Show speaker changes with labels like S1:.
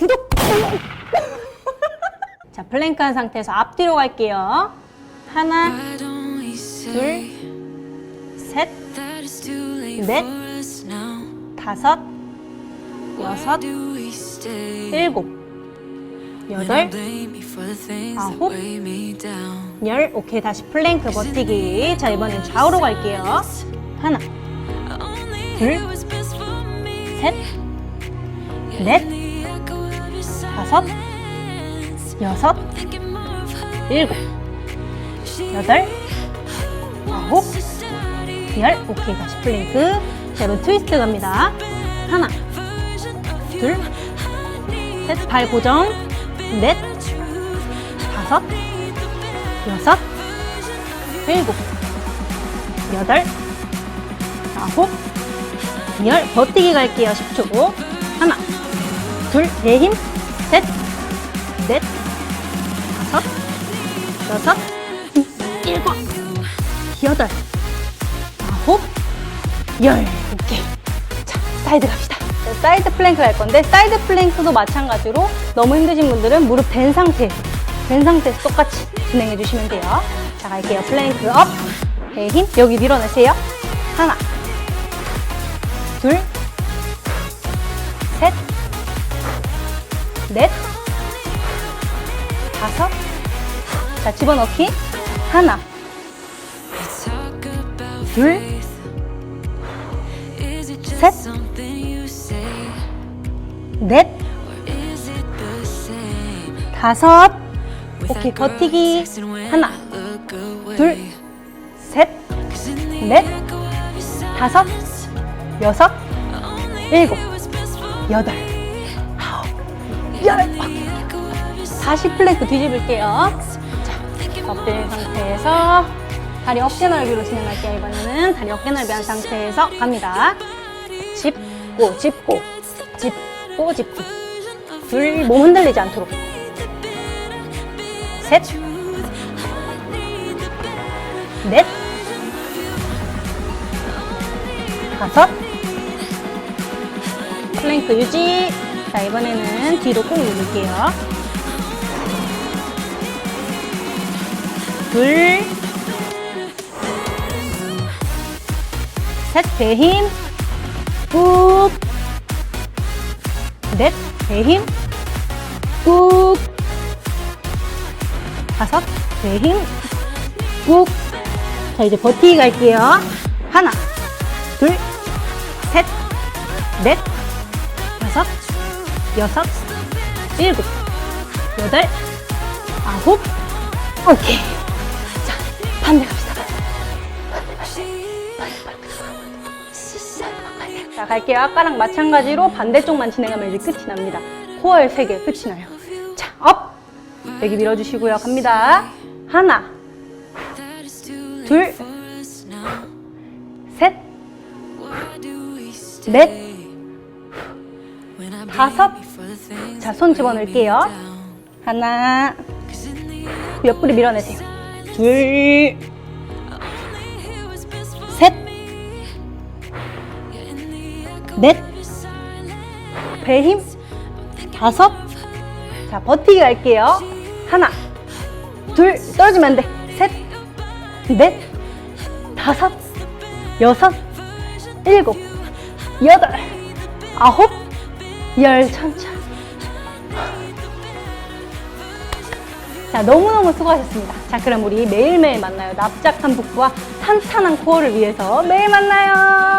S1: 구독! 자, 플랭크 한 상태에서 앞뒤로 갈게요. 하나, 둘, 셋, 넷, 다섯, 여섯, 일곱, 여덟, 아홉, 열. 오케이, 다시 플랭크 버티기. 자, 이번엔 좌우로 갈게요. 하나, 둘, 셋, 넷, 다섯, 여섯, 일곱, 여덟, 아홉, 열. 오케이, 다시 플랭크. 자, 이번 트위스트 갑니다. 하나, 둘, 셋, 발 고정. 넷, 다섯, 여섯, 일곱, 여덟, 아홉, 열. 버티기 갈게요. 10초. 하나, 둘, 내 힘. 셋, 넷, 다섯, 여섯, 일곱, 여덟, 아홉, 열. 오케이. 자, 사이드 갑시다. 자, 사이드 플랭크 갈 건데, 사이드 플랭크도 마찬가지로 너무 힘드신 분들은 무릎 댄 상태에서, 댄 상태에서 똑같이 진행해 주시면 돼요. 자, 갈게요. 플랭크 업. 배 힘. 여기 밀어내세요. 하나, 둘, 셋, 넷, 다섯. 자, 집어넣기. 하나, 둘, 셋, 넷, 다섯. 오케이, 버티기. 하나, 둘, 셋, 넷, 다섯, 여섯, 일곱, 여덟, 열. 오케이. 다시 플랭크 뒤집을게요. 자, 엎드린 상태에서 다리 어깨 넓이로 진행할게요. 이번에는 다리 어깨 넓이 한 상태에서 갑니다. 짚고, 짚고, 짚고, 짚고. 둘, 몸 흔들리지 않도록. 셋, 넷, 다섯, 플랭크 유지. 자, 이번에는 뒤로 꾹 누를게요. 둘, 셋, 배 힘, 꾹, 넷, 배 힘, 꾹, 다섯, 배 힘, 꾹. 자, 이제 버티기 갈게요. 하나, 둘, 셋, 넷, 다섯, 여섯, 일곱, 여덟, 아홉, 오케이. 자, 반대 갑시다. 자, 갈게요. 아까랑 마찬가지로 반대쪽만 진행하면 이제 끝이 납니다. 코어의 세개 끝이 나요. 자, 업! 여기 밀어주시고요. 갑니다. 하나, 둘, 셋, 넷, 다섯. 자, 손 집어넣을게요. 하나, 옆구리 밀어내세요. 둘, 셋, 넷, 배 힘, 다섯. 자, 버티기 갈게요. 하나, 둘, 떨어지면 안 돼. 셋, 넷, 다섯, 여섯, 일곱, 여덟, 아홉, 열 천천히. 자, 너무너무 수고하셨습니다. 자, 그럼 우리 매일매일 만나요. 납작한 복부와 탄탄한 코어를 위해서 매일 만나요.